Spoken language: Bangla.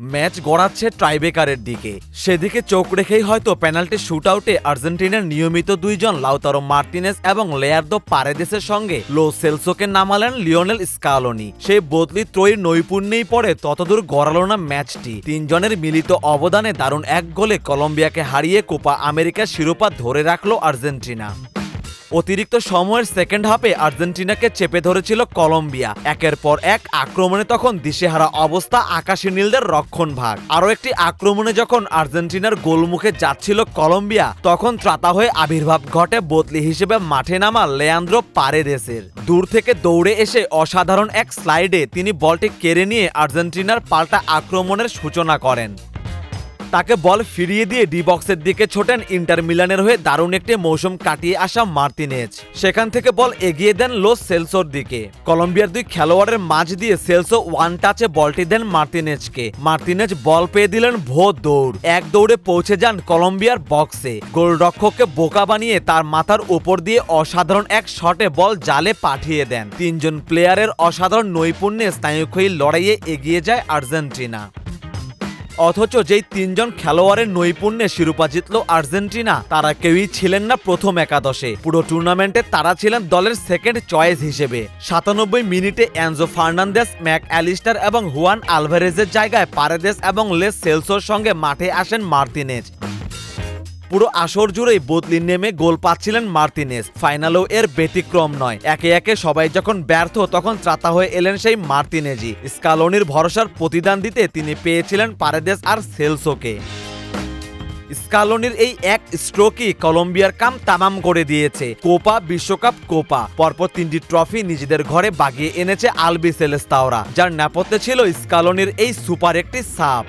ম্যাচ গড়াচ্ছে ট্রাইবেকারের দিকে। সেদিকে চোখ রেখেই হয়তো পেনাল্টি শুট আউটে আর্জেন্টিনার নিয়মিত দুইজন লাউতারো মার্টিনেস এবং লেয়ার্দো পারেদেসের সঙ্গে লো সেলসোকে নামালেন লিওনেল স্কালোনি। সেই বদলি ত্রয়ীর নৈপুণ্যেই পড়ে ততদূর গড়ালো না ম্যাচটি। তিনজনের মিলিত অবদানে দারুণ এক গোলে কলম্বিয়াকে হারিয়ে কোপা আমেরিকার শিরোপা ধরে রাখল আর্জেন্টিনা। অতিরিক্ত সময়ের সেকেন্ড হাফে আর্জেন্টিনাকে চেপে ধরেছিল কলম্বিয়া। একের পর এক আক্রমণে তখন দিশেহারা অবস্থা আকাশী নীলদের রক্ষণ ভাগ আরও একটি আক্রমণে যখন আর্জেন্টিনার গোলমুখে যাচ্ছিল কলম্বিয়া, তখন ত্রাতা হয়ে আবির্ভাব ঘটে বদলি হিসেবে মাঠে নামা লেয়ান্দ্রো পারেদেসের দূর থেকে দৌড়ে এসে অসাধারণ এক স্লাইডে তিনি বলটি কেড়ে নিয়ে আর্জেন্টিনার পাল্টা আক্রমণের সূচনা করেন। তাকে বল ফিরিয়ে দিয়ে ডি বক্সের দিকে ছোটেন ইন্টার মিলানের হয়ে দারুণ একটি মৌসুম কাটিয়ে আসা মার্তিনেজ। সেখান থেকে বল এগিয়ে দেন লোস সেলসোর দিকে। কলম্বিয়ার দুই খেলোয়াড়ের মাঝ দিয়ে সেলসো ওয়ান টাচে বলটি দেন মার্তিনেজকে। মার্তিনেজ বল পেয়ে দিলেন ভো দৌড়। এক দৌড়ে পৌঁছে যান কলম্বিয়ার বক্সে। গোলরক্ষককে বোকা বানিয়ে তার মাথার উপর দিয়ে অসাধারণ এক শটে বল জালে পাঠিয়ে দেন। তিনজন প্লেয়ারের অসাধারণ নৈপুণ্যে স্নায়ুক্ষয়ী লড়াইয়ে এগিয়ে যায় আর্জেন্টিনা। অথচ যেই তিনজন খেলোয়াড়ের নৈপুণ্যে শিরোপা জিতল আর্জেন্টিনা, তারা কেউই ছিলেন না প্রথম একাদশে। পুরো টুর্নামেন্টে তারা ছিলেন দলের সেকেন্ড চয়েস হিসেবে। সাতানব্বই মিনিটে অ্যানজো ফার্নান্দেস, ম্যাক অ্যালিস্টার এবং হুয়ান আলভারেজের জায়গায় পারেদেস এবং লেস সেলসোর সঙ্গে মাঠে আসেন মার্তিনেজ। পুরো আসর জুড়েই বদলি নেমে গোল পাচ্ছিলেন মার্তিনেস। ফাইনালেও এর ব্যতিক্রম নয়। একে একে সবাই যখন ব্যর্থ, তখন ত্রাতা হয়ে এলেন সেই মার্তিনেজি। স্কালোনির ভরসার প্রতিদান দিতে তিনি পেয়েছিলেন পারেদেস আর সেলসোকে। স্কালোনির এই এক স্ট্রোকই কলম্বিয়ার কাম তামাম করে দিয়েছে। কোপা, বিশ্বকাপ কোপা। পরপর তিনটি ট্রফি নিজেদের ঘরে বাগিয়ে এনেছে আলবি সেলেস্তাওরা, যার নেপথ্যে ছিল স্কালোনির এই সুপার একটি সাপ।